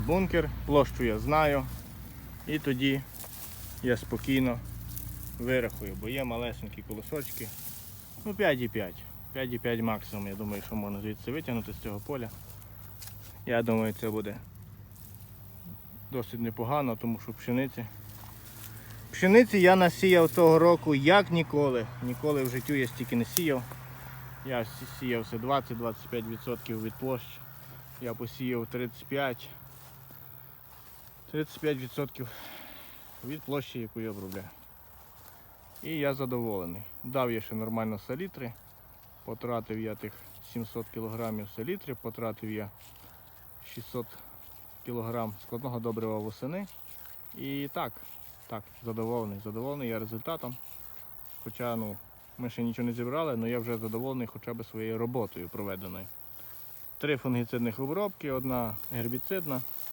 Бункер, площу я знаю. І тоді я спокійно вирахую, бо є малесенькі колосочки. Ну 5,5. 5,5 максимум, я думаю, що можна звідси витягнути з цього поля. Я думаю, це буде досить непогано, тому що пшениці. Пшениці я насіяв того року як ніколи. Ніколи в життю я стільки не сіяв. Я сі- сіяв все 20-25% від площ. Я посіяв 35. 35% від площі, яку я обробляю. І я задоволений. Дав я ще нормально селітри. Потратив я тих 700 кг селітри, потратив я 600 кг складного добрива восени. І так, так, задоволений. Задоволений я результатом. Хоча ну, ми ще нічого не зібрали, але я вже задоволений хоча б своєю роботою проведеною. Три фунгіцидних обробки, одна гербіцидна.